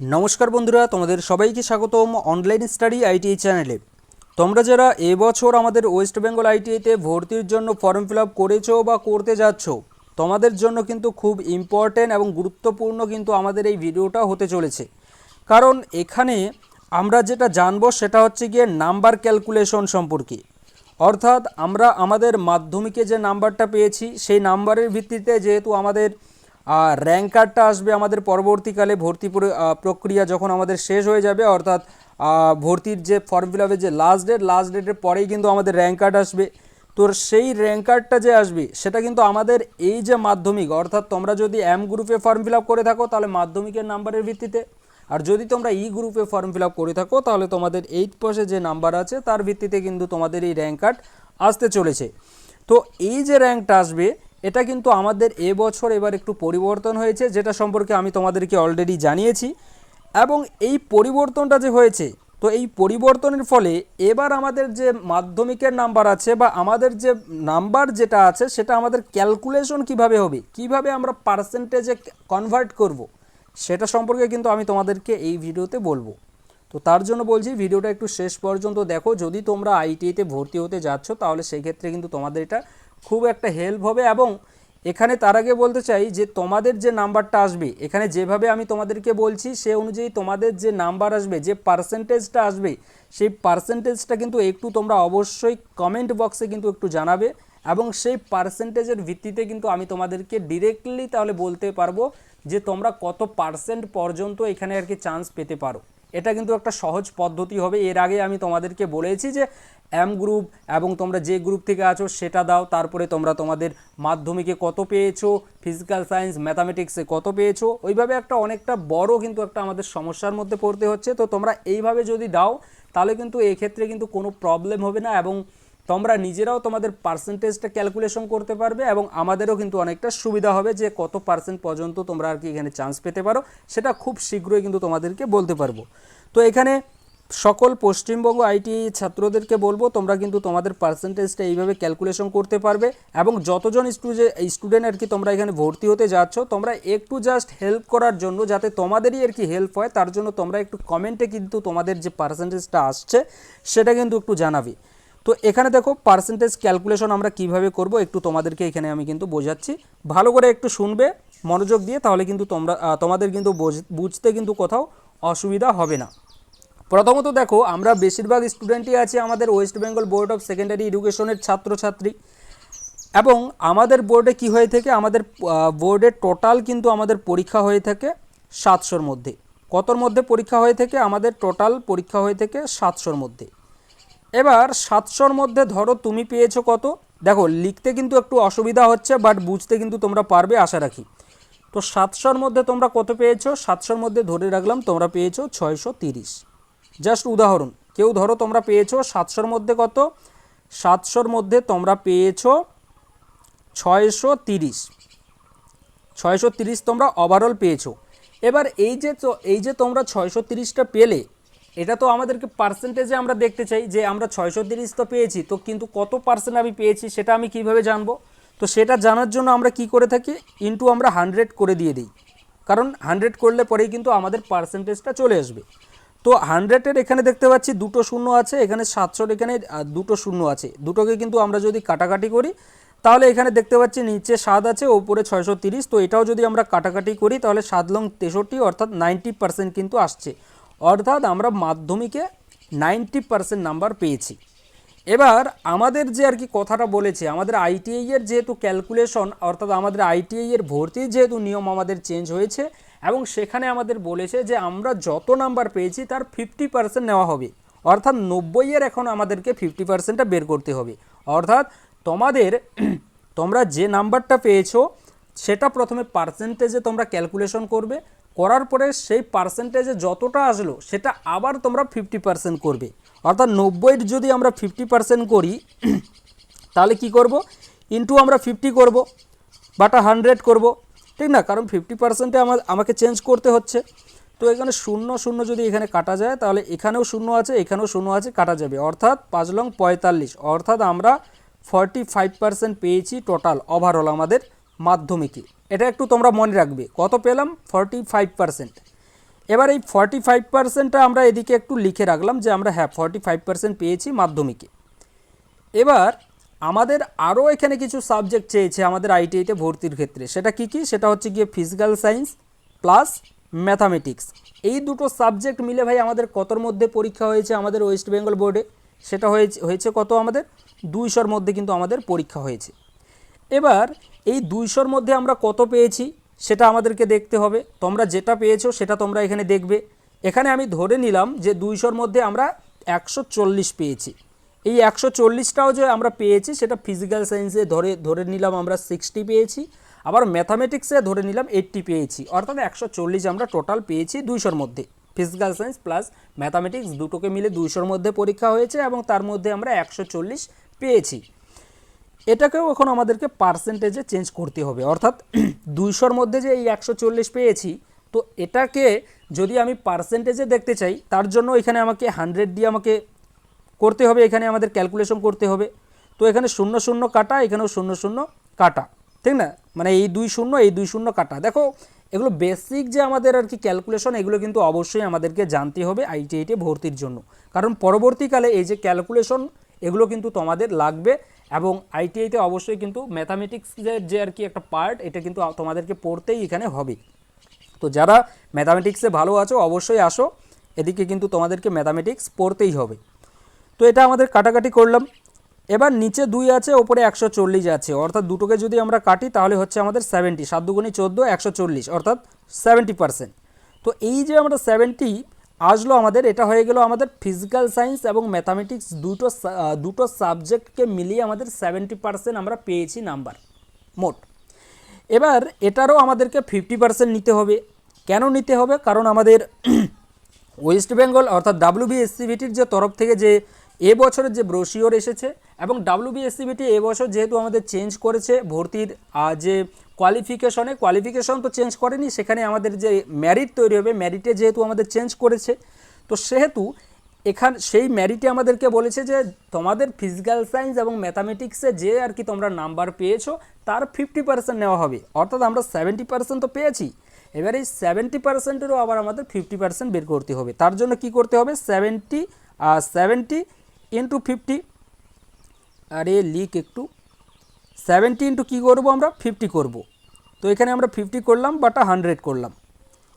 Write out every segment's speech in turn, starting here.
নমস্কার বন্ধুরা, তোমাদের সবাইকে স্বাগতম অনলাইন স্টাডি আইটিআই চ্যানেলে তোমরা যারা এবছর আমাদের ওয়েস্ট বেঙ্গল আইটিআইতে ভর্তির জন্য ফর্ম ফিল আপ করেছ বা করতে যাচ্ছ, তোমাদের জন্য কিন্তু খুব ইম্পর্টেন্ট এবং গুরুত্বপূর্ণ কিন্তু আমাদের এই ভিডিওটা হতে চলেছে। কারণ এখানে আমরা যেটা জানব সেটা হচ্ছে গিয়ে নাম্বার ক্যালকুলেশন সম্পর্কে। অর্থাৎ আমরা আমাদের মাধ্যমিকে যে নাম্বারটা পেয়েছি, সেই নাম্বারের ভিত্তিতে যেহেতু আমাদের র্যাঙ্ক কার্ডটা আসবে আমাদের পরবর্তীকালে ভর্তি প্রক্রিয়া যখন আমাদের শেষ হয়ে যাবে, অর্থাৎ ভর্তির যে ফর্ম ফিল যে লাস্ট ডেট লাস্ট ডেটের পরেই কিন্তু আমাদের র্যাঙ্ক কার্ড আসবে। তো সেই র্যাঙ্ক কার্ডটা যে আসবে, সেটা কিন্তু আমাদের এই যে মাধ্যমিক, অর্থাৎ তোমরা যদি এম গ্রুপে ফর্ম ফিল করে থাকো, তাহলে মাধ্যমিকের নাম্বারের ভিত্তিতে। আর যদি তোমরা ই গ্রুপে ফর্ম ফিল করে থাকো, তাহলে তোমাদের এইট পাশে যে নাম্বার আছে, তার ভিত্তিতে কিন্তু তোমাদের এই র্যাঙ্ক কার্ড আসতে চলেছে। তো এই যে র্যাঙ্কটা আসবে এটা কিন্তু আমাদের এবছর এবার একটু পরিবর্তন হয়েছে, যেটা সম্পর্কে আমি তোমাদেরকে অলরেডি জানিয়েছি। এবং এই পরিবর্তনটা যে হয়েছে, তো এই পরিবর্তনের ফলে এবার আমাদের যে মাধ্যমিকের নাম্বার আছে বা আমাদের যে নাম্বার যেটা আছে, সেটা আমাদের ক্যালকুলেশন কীভাবে হবে, কীভাবে আমরা পার্সেন্টেজে কনভার্ট করব, সেটা সম্পর্কে কিন্তু আমি তোমাদেরকে এই ভিডিওতে বলব। তো তার জন্য বলছি, ভিডিওটা একটু শেষ পর্যন্ত দেখো, যদি তোমরা আইটিআইতে ভর্তি হতে যাচ্ছ, তাহলে সেই ক্ষেত্রে কিন্তু তোমাদের এটা খুব একটা হেল্প হবে এবং এখানে তার আগে বলতে চাই যে তোমাদের যে নাম্বারটা আসবে, এখানে যেভাবে আমি তোমাদেরকে বলছি সে অনুযায়ী তোমাদের যে নাম্বার আসবে, যে পার্সেন্টেজটা আসবে, সেই পার্সেন্টেজটা কিন্তু একটু তোমরা অবশ্যই কমেন্ট বক্সে কিন্তু একটু জানাবে এবং সেই পার্সেন্টেজের ভিত্তিতে কিন্তু আমি তোমাদেরকে ডিরেক্টলি তাহলে বলতে পারব যে তোমরা কত পার্সেন্ট পর্যন্ত এখানে আর কি চান্স পেতে পারো। এটা কিন্তু একটা সহজ পদ্ধতি হবে। এর আগে আমি তোমাদেরকে বলেছি যে এম গ্রুপ এবং তোমরা যে গ্রুপ থেকে আছো সেটা দাও, তারপরে তোমরা তোমাদের মাধ্যমিকে কত পেয়েছ ফিজিক্যাল সায়েন্স ম্যাথামেটিক্সে কত পেয়েছ, ওইভাবে একটা অনেকটা বড় কিন্তু একটা আমাদের সমস্যার মধ্যে পড়তে হচ্ছে। তো তোমরা এইভাবে যদি দাও, তাহলে কিন্তু এক্ষেত্রে কিন্তু কোনো প্রবলেম হবে না এবং তোমরা নিজেরাও তোমাদের পার্সেন্টেজটা ক্যালকুলেশন করতে পারবে এবং আমাদেরও কিন্তু অনেকটা সুবিধা হবে যে কত পার্সেন্ট পর্যন্ত তোমরা আর কি এখানে চান্স পেতে পারো, সেটা খুব শীঘ্রই কিন্তু তোমাদেরকে বলতে পারব। তো এখানে সকল পশ্চিমবঙ্গ আইটি ছাত্রদেরকে বলব, তোমরা কিন্তু তোমাদের পার্সেন্টেজটা এইভাবে ক্যালকুলেশন করতে পারবে এবং যতজন স্টুডেন্ট আর কি তোমরা এখানে ভর্তি হতে যাচ্ছ, তোমরা একটু জাস্ট হেল্প করার জন্য যাতে তোমাদেরই আর কি হেল্প হয়, তার জন্য তোমরা একটু কমেন্টে কিন্তু তোমাদের যে পার্সেন্টেজটা আসছে, সেটা কিন্তু একটু জানাবে। তো এখানে দেখো পার্সেন্টেজ ক্যালকুলেশন আমরা কীভাবে করব, একটু তোমাদেরকে এখানে আমি কিন্তু বোঝাচ্ছি। ভালো করে একটু শুনবে, মনোযোগ দিয়ে, তাহলে কিন্তু তোমরা তোমাদের কিন্তু বোঝ- বুঝতে কিন্তু কোথাও অসুবিধা হবে না। প্রথমত দেখো, আমরা বেশিরভাগ স্টুডেন্টই আছি আমাদের West Bengal Board of Secondary এডুকেশনের ছাত্রছাত্রী। এবং আমাদের বোর্ডে কি হয়ে থাকে, আমাদের বোর্ডে টোটাল কিন্তু আমাদের পরীক্ষা হয়ে থাকে সাতশোর মধ্যে। কতর মধ্যে পরীক্ষা হয়ে থাকে, আমাদের টোটাল পরীক্ষা হয়ে থাকে সাতশোর মধ্যে। এবার সাতশোর মধ্যে ধরো তুমি পেয়েছ কত? দেখো, লিখতে কিন্তু একটু অসুবিধা হচ্ছে বাট বুঝতে কিন্তু তোমরা পারবে, আশা রাখি। তো সাতশোর মধ্যে তোমরা কত পেয়েছ? সাতশোর মধ্যে ধরে রাখলাম, তোমরা পেয়েছ ছয়শো তিরিশ। জাস্ট উদাহরণ, কেউ ধরো তোমরা পেয়েছ সাতশোর মধ্যে কত? সাতশোর মধ্যে তোমরা পেয়েছ ছয়শো তিরিশ। ছয়শো তিরিশ তোমরা ওভারঅল পেয়েছ। এবার এই যে তো- এই যে তোমরা ছয়শো তিরিশটা পেলে, এটা তো আমাদেরকে পার্সেন্টেজে আমরা দেখতে চাই যে আমরা ছয়শো তিরিশ তো পেয়েছি, তো কিন্তু কত পার্সেন্ট আমি পেয়েছি সেটা আমি কীভাবে জানব? তো সেটা জানার জন্য আমরা কি করে থাকি? ইনটু আমরা হান্ড্রেড করে দিয়ে দিই। কারণ হান্ড্রেড করলে পরেই কিন্তু আমাদের পার্সেন্টেজটা চলে আসবে। তো হান্ড্রেডের এখানে দেখতে পাচ্ছি দুটো শূন্য আছে, এখানে সাতশোর এখানে দুটো শূন্য আছে। দুটোকে কিন্তু আমরা যদি কাটাকাটি করি, তাহলে এখানে দেখতে পাচ্ছি নিচে সাত আছে, ওপরে ছয়শো তিরিশ। তো এটাও যদি আমরা কাটাকাটি করি, তাহলে সাত লং তেষট্টি, অর্থাৎ নাইনটি পার্সেন্ট কিন্তু আসছে। অর্থাৎ আমরা মাধ্যমিকে নাইনটি পার্সেন্ট নাম্বার পেয়েছি। এবার আমাদের যে আর কি কথাটা বলেছে, আমাদের আইটিআই এর যেহেতু ক্যালকুলেশন অর্থাৎ আমাদের আইটিআই এর ভর্তির যেহেতু নিয়ম আমাদের চেঞ্জ হয়েছে এবং সেখানে আমাদের বলেছে যে আমরা যত নাম্বার পেয়েছি তার ফিফটি পার্সেন্ট নেওয়া হবে। অর্থাৎ নব্বইয়ের এখন আমাদেরকে ফিফটি পার্সেন্টটা বের করতে হবে। অর্থাৎ তোমাদের তোমরা যে নাম্বারটা পেয়েছ, সেটা প্রথমে পার্সেন্টেজে তোমরা ক্যালকুলেশন করবে। করার পরে সেই পার্সেন্টেজে যতটা আসলো, সেটা আবার তোমরা ফিফটি পার্সেন্ট করবে। অর্থাৎ নব্বইয়ের যদি আমরা ফিফটি পার্সেন্ট করি, তাহলে কি করব? ইনটু আমরা ফিফটি করব বাটা হান্ড্রেড করব। ঠিক না? কারণ ফিফটি পার্সেন্টে আমার, আমাকে চেঞ্জ করতে হচ্ছে। তো এখানে শূন্য শূন্য যদি এখানে কাটা যায়, তাহলে এখানেও শূন্য আছে, এখানেও শূন্য আছে, কাটা যাবে। অর্থাৎ পাঁচ লং পঁয়তাল্লিশ। অর্থাৎ আমরা ফর্টি ফাইভ পার্সেন্ট পেয়েছি টোটাল ওভারঅল আমাদের মাধ্যমিকে। এটা একটু তোমরা মনে রাখবে। কত পেলাম? ফর্টি ফাইভ পার্সেন্ট এবার এই ফর্টি ফাইভ পার্সেন্টটা আমরা এদিকে একটু লিখে রাখলাম যে আমরা হ্যাঁ ফর্টি ফাইভ পার্সেন্ট পেয়েছি মাধ্যমিকে। এবার আমাদের আরও এখানে কিছু সাবজেক্ট চেয়েছে আমাদের আইটিআইতে ভর্তির ক্ষেত্রে। সেটা কি কি? সেটা হচ্ছে গিয়ে ফিজিক্যাল সায়েন্স প্লাস ম্যাথামেটিক্স এই দুটো সাবজেক্ট মিলে ভাই আমাদের কতর মধ্যে পরীক্ষা হয়েছে আমাদের ওয়েস্ট বেঙ্গল বোর্ডে সেটা হয়েছে হয়েছে কত আমাদের? দুইশোর মধ্যে কিন্তু আমাদের পরীক্ষা হয়েছে। এবার এই দুইশোর মধ্যে আমরা কত পেয়েছি সেটা আমাদেরকে দেখতে হবে। তোমরা যেটা পেয়েছ সেটা তোমরা এখানে দেখবে। এখানে আমি ধরে নিলাম যে দুইশোর মধ্যে আমরা একশো চল্লিশ পেয়েছি। এই একশো চল্লিশটাও যে আমরা পেয়েছি, সেটা ফিজিক্যাল সায়েন্সে ধরে ধরে নিলাম আমরা সিক্সটি পেয়েছি, আবার ম্যাথামেটিক্সে ধরে নিলাম এইট্টি পেয়েছি। অর্থাৎ একশো চল্লিশ আমরা টোটাল পেয়েছি দুইশোর মধ্যে। ফিজিক্যাল সায়েন্স প্লাস ম্যাথামেটিক্স দুটোকে মিলে দুইশোর মধ্যে পরীক্ষা হয়েছে এবং তার মধ্যে আমরা একশো চল্লিশ পেয়েছি। এটাকেও এখন আমাদেরকে পার্সেন্টেজে চেঞ্জ করতে হবে। অর্থাৎ দুইশোর মধ্যে যে এই একশো চল্লিশ পেয়েছি, তো এটাকে যদি আমি পার্সেন্টেজে দেখতে চাই, তার জন্য এখানে আমাকে হান্ড্রেড দিয়ে আমাকে করতে হবে, এখানে আমাদের ক্যালকুলেশন করতে হবে। তো এখানে শূন্য শূন্য কাটা, এখানেও শূন্য শূন্য কাটা, ঠিক না? মানে এই দুই শূন্য, এই দুই শূন্য কাটা। দেখো, এগুলো বেসিক যে আমাদের আর কি ক্যালকুলেশন এগুলো কিন্তু অবশ্যই আমাদেরকে জানতে হবে আইটিআইতে ভর্তির জন্য। কারণ পরবর্তীকালে এই যে ক্যালকুলেশন এগুলো কিন্তু তোমাদের লাগবে এবং আইটিআইতে অবশ্যই কিন্তু ম্যাথামেটিক্সের যে আর কি একটা পার্ট এটা কিন্তু তোমাদেরকে পড়তেই এখানে হবে। তো যারা ম্যাথামেটিক্সে ভালো আছো, অবশ্যই আসো। এদিকে কিন্তু তোমাদেরকে ম্যাথামেটিক্স পড়তেই হবে। তো এটা আমাদের কাটাকাটি করলাম। এবার নিচে দুই আছে, ওপরে একশো চল্লিশ আছে। অর্থাৎ দুটোকে যদি আমরা কাটি, তাহলে হচ্ছে আমাদের সেভেন্টি সাত দুগুণি চোদ্দ, একশো চল্লিশ। অর্থাৎ সেভেন্টি পার্সেন্ট তো এই যে আমরা সেভেন্টি আসলো আমাদের, এটা হয়ে গেল আমাদের ফিজিক্যাল সায়েন্স এবং ম্যাথামেটিক্স দুটো দুটো সাবজেক্টকে মিলিয়ে আমাদের সেভেন্টি পার্সেন্ট আমরা পেয়েছি নাম্বার মোট। এবার এটারও আমাদেরকে ফিফটি পার্সেন্ট নিতে হবে। কেন নিতে হবে? কারণ আমাদের ওয়েস্ট বেঙ্গল অর্থাৎ ডাব্লিউবিএসসিবিটির যে তরফ থেকে যে এ বছরের যে ব্রোশিওর এসেছে এবং ডাব্লিউবিএসসিবিটি এবছর যেহেতু আমাদের চেঞ্জ করেছে ভর্তির যে কোয়ালিফিকেশনে কোয়ালিফিকেশন তো চেঞ্জ করেনি, সেখানে আমাদের যে ম্যারিট তৈরি হবে ম্যারিটে যেহেতু আমাদের চেঞ্জ করেছে, তো সেহেতু এখান, সেই ম্যারিটে আমাদেরকে বলেছে যে তোমাদের ফিজিক্যাল সায়েন্স এবং ম্যাথামেটিক্সে যে আর কি তোমরা নাম্বার পেয়েছ, তার ফিফটি পার্সেন্ট নেওয়া হবে। অর্থাৎ আমরা সেভেন্টি পার্সেন্ট তো পেয়েছি, এবার এই সেভেন্টি পার্সেন্টেরও আবার আমাদের ফিফটি পার্সেন্ট বের করতে হবে। তার জন্য কি করতে হবে? সেভেন্টি সেভেন্টি ইন্টু ফিফটি আরে লিক একটু। সেভেন্টি ইন্টু কী করব আমরা? ফিফটি করব। তো এখানে আমরা ফিফটি করলাম বাটা হান্ড্রেড করলাম।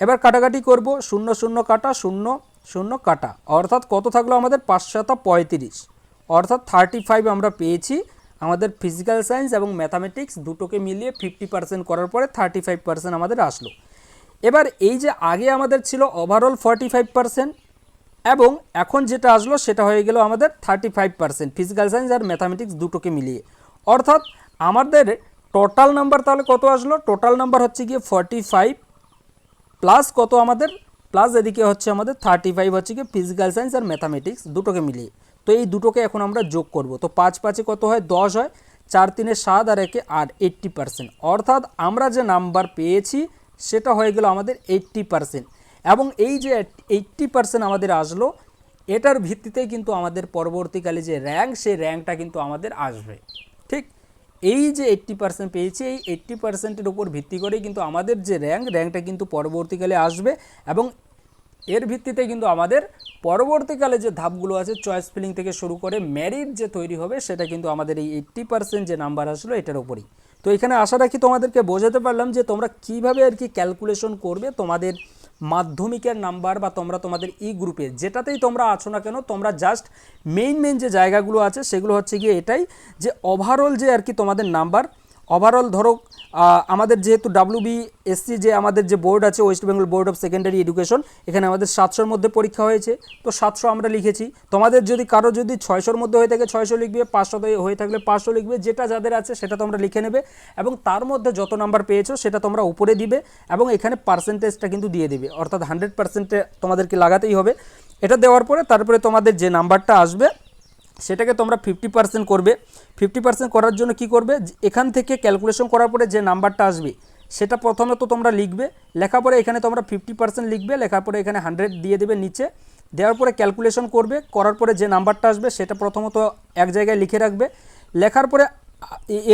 এবার কাটাকাটি করব, শূন্য শূন্য কাটা, শূন্য শূন্য কাটা। অর্থাৎ কত থাকল আমাদের? পাঁচশত পঁয়ত্রিশ। অর্থাৎ থার্টি ফাইভ আমরা পেয়েছি। আমাদের ফিজিক্যাল সায়েন্স এবং ম্যাথামেটিক্স দুটোকে মিলিয়ে ফিফটি পার্সেন্ট করার পরে থার্টি ফাইভ পার্সেন্ট আমাদের আসলো। এবার এই যে আগে আমাদের ছিল ওভারঅল ফর্টি ফাইভ পার্সেন্ট এবং এখন যেটা আসলো, সেটা হয়ে গেল আমাদের thirty five percent physical science আর ম্যাথামেটিক্স দুটোকে মিলিয়ে। অর্থাৎ আমাদের টোটাল নাম্বার তাহলে কত আসলো? টোটাল নাম্বার হচ্ছে গিয়ে ফর্টি ফাইভ প্লাস কত আমাদের? প্লাস এদিকে হচ্ছে আমাদের থার্টি ফাইভ হচ্ছে গিয়ে ফিজিক্যাল সায়েন্স আর ম্যাথামেটিক্স দুটোকে মিলিয়ে। তো এই দুটোকে এখন আমরা যোগ করব। তো পাঁচ পাঁচে কত হয়? দশ হয়। চার তিনে সাত আর একে আট এইট্টি পার্সেন্ট অর্থাৎ আমরা যে নাম্বার পেয়েছি, সেটা হয়ে গেল আমাদের এইট্টি পার্সেন্ট এবং এই যে এইট্টি পার্সেন্ট আমাদের আসলো, এটার ভিত্তিতেই কিন্তু আমাদের পরবর্তীকালে যে র্যাঙ্ক সেই র্যাঙ্কটা কিন্তু আমাদের আসবে। ঠিক? এই যে এইট্টি পার্সেন্ট পেয়েছি, এই এইট্টি পার্সেন্টের উপর ভিত্তি করেই কিন্তু আমাদের যে র্যাঙ্ক র্যাঙ্কটা কিন্তু পরবর্তীকালে আসবে এবং এর ভিত্তিতে কিন্তু আমাদের পরবর্তীকালে যে ধাপগুলো আছে চয়েস ফিলিং থেকে শুরু করে মেরিট যে তৈরি হবে, সেটা কিন্তু আমাদের এই এইট্টি পার্সেন্ট যে নাম্বার আসলো, এটার উপরই। তো এখানে আশা রাখি তোমাদেরকে বোঝাতে পারলাম যে তোমরা কীভাবে আর কি ক্যালকুলেশন করবে, তোমাদের মাধ্যমিকের নাম্বার বা তোমরা তোমাদের ই গ্রুপে, যেটাতেই তোমরা আছো না কেন, তোমরা জাস্ট মেইন মেইন যে জায়গাগুলো আছে, সেগুলো হচ্ছে গিয়ে এটাই যে ওভারঅল যে আর কি তোমাদের নাম্বার ওভারঅল ধরো আমাদের যেহেতু ডাব্লিউবি এসসি যে আমাদের যে বোর্ড আছে West Bengal Board of Secondary Education এখানে আমাদের সাতশোর মধ্যে পরীক্ষা হয়েছে। তো সাতশো আমরা লিখেছি। তোমাদের যদি কারও যদি ছয়শোর মধ্যে হয়ে থাকে, ছয়শো লিখবে, পাঁচশো হয়ে থাকলে পাঁচশো লিখবে, যেটা যাদের আছে সেটা তোমরা লিখে নেবে এবং তার মধ্যে যত নাম্বার পেয়েছ সেটা তোমরা উপরে দিবে এবং এখানে পার্সেন্টেজটা কিন্তু দিয়ে দিবে। অর্থাৎ হান্ড্রেড পার্সেন্টে তোমাদেরকে লাগাতেই হবে। এটা দেওয়ার পরে তারপরে তোমাদের যে নাম্বারটা আসবে সেটাকে তোমরা ফিফটি পার্সেন্ট করবে। ফিফটি পার্সেন্ট করার জন্য কি করবে? এখান থেকে ক্যালকুলেশন করার পরে যে নাম্বারটা আসবে, সেটা প্রথমে তো তোমরা লিখবে লেখা পরে এখানে তোমরা ফিফটি পার্সেন্ট লিখবে, লেখার পরে এখানে হান্ড্রেড দিয়ে দেবে নিচে। দেওয়ার পরে ক্যালকুলেশন করবে, করার পরে যে নাম্বারটা আসবে, সেটা প্রথমত এক জায়গায় লিখে রাখবে। লেখার পরে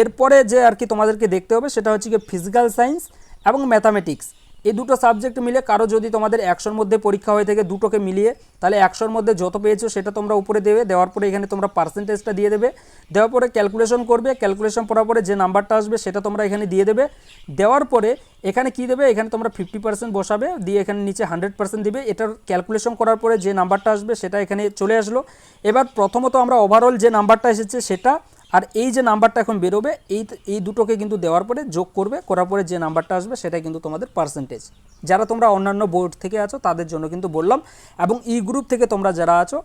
এরপরে যে আর কি তোমাদেরকে দেখতে হবে, সেটা হচ্ছে কি ফিজিক্যাল সায়েন্স এবং ম্যাথামেটিক্স এই দুটো সাবজেক্ট মিলে কারও যদি তোমাদের একশোর মধ্যে পরীক্ষা হয়ে থাকে দুটোকে মিলিয়ে, তাহলে একশোর মধ্যে যত পেয়েছ সেটা তোমরা উপরে দেবে, দেওয়ার পরে এখানে তোমরা পার্সেন্টেজটা দিয়ে দেবে। দেওয়ার পরে ক্যালকুলেশন করবে ক্যালকুলেশন করার পরে যে নাম্বারটা আসবে সেটা তোমরা এখানে দিয়ে দেবে। দেওয়ার পরে এখানে কি দেবে? এখানে তোমরা ফিফটি পার্সেন্ট বসাবে, দিয়ে এখানে নিচে হান্ড্রেড পার্সেন্ট দিবে। এটার ক্যালকুলেশন করার পরে যে নাম্বারটা আসবে সেটা এখানে চলে আসলো। এবার প্রথমত আমরা ওভারঅল যে নাম্বারটা এসেছে সেটা আর এই যে নাম্বারটা এখন বেরোবে, এই এই দুটোকে কিন্তু দেওয়ার পরে যোগ করবে, করার পরে যে নাম্বারটা আসবে সেটা কিন্তু তোমাদের পার্সেন্টেজ যারা তোমরা অন্যান্য বোর্ড থেকে আছো তাদের জন্য কিন্তু বললাম, এবং ই গ্রুপ থেকে তোমরা যারা আছো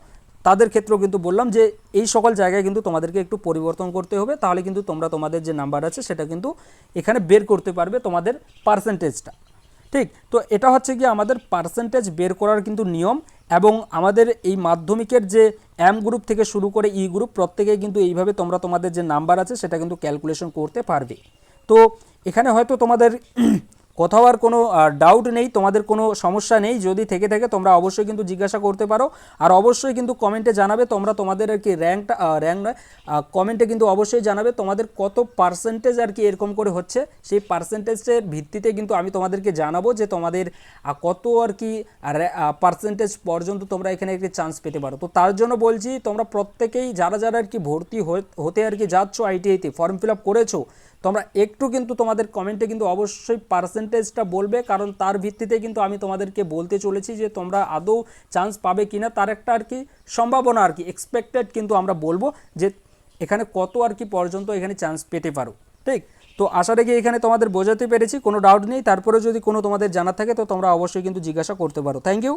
তাদের ক্ষেত্রেও কিন্তু বললাম যে এই সকল জায়গায় কিন্তু তোমাদেরকে একটু পরিবর্তন করতে হবে, তাহলে কিন্তু তোমরা তোমাদের যে নাম্বার আছে সেটা কিন্তু এখানে বের করতে পারবে তোমাদের পার্সেন্টেজটা ঠিক? তো এটা হচ্ছে কি আমাদের পার্সেন্টেজ বের করার কিন্তু নিয়ম। এবং আমাদের এই মাধ্যমিকের যে এম গ্রুপ থেকে শুরু করে ই গ্রুপ প্রত্যেকেই কিন্তু এইভাবে তোমরা তোমাদের যে নাম্বার আছে সেটা কিন্তু ক্যালকুলেশন করতে পারবে। তো এখানে হয়তো তোমাদের কোথাও আর কোনো ডাউট নেই, তোমাদের কোনো সমস্যা নেই, যদি থেকে থাকে তোমরা অবশ্যই কিন্তু জিজ্ঞাসা করতে পারো। আর অবশ্যই কিন্তু কমেন্টে জানাবে, তোমরা তোমাদের আর কি র্যাঙ্কটা র্যাঙ্ক নয় কমেন্টে কিন্তু অবশ্যই জানাবে তোমাদের কত পার্সেন্টেজ আর কি এরকম করে হচ্ছে। সেই পার্সেন্টেজের ভিত্তিতে কিন্তু আমি তোমাদেরকে জানাব যে তোমাদের কত আর কি পার্সেন্টেজ পর্যন্ত তোমরা এখানে একটি চান্স পেতে পারো। তো তার জন্য বলছি, তোমরা প্রত্যেকেই যারা যারা আর কি ভর্তি হতে আর কি যাচ্ছ আইটিআইতে ফর্ম ফিল আপ করেছ তোমরা একটু কিন্তু তোমাদের কমেন্টে কিন্তু অবশ্যই পার্সেন্টেজটা বলবে, কারণ তার ভিত্তিতে কিন্তু আমি তোমাদেরকে বলতে চলেছি যে তোমরা আদৌ চান্স পাবে কি না তার একটা আর কি সম্ভাবনা আর কি এক্সপেক্টেড কিন্তু আমরা বলব যে এখানে কত আর কি পর্যন্ত এখানে চান্স পেতে পারো, ঠিক? তো আশা রেখে এখানে তোমাদের বোঝাতে পেরেছি, কোনো ডাউট নেই তারপরে যদি কোনো তোমাদের জানা থাকে তো তোমরা অবশ্যই কিন্তু জিজ্ঞাসা করতে পারো। Thank you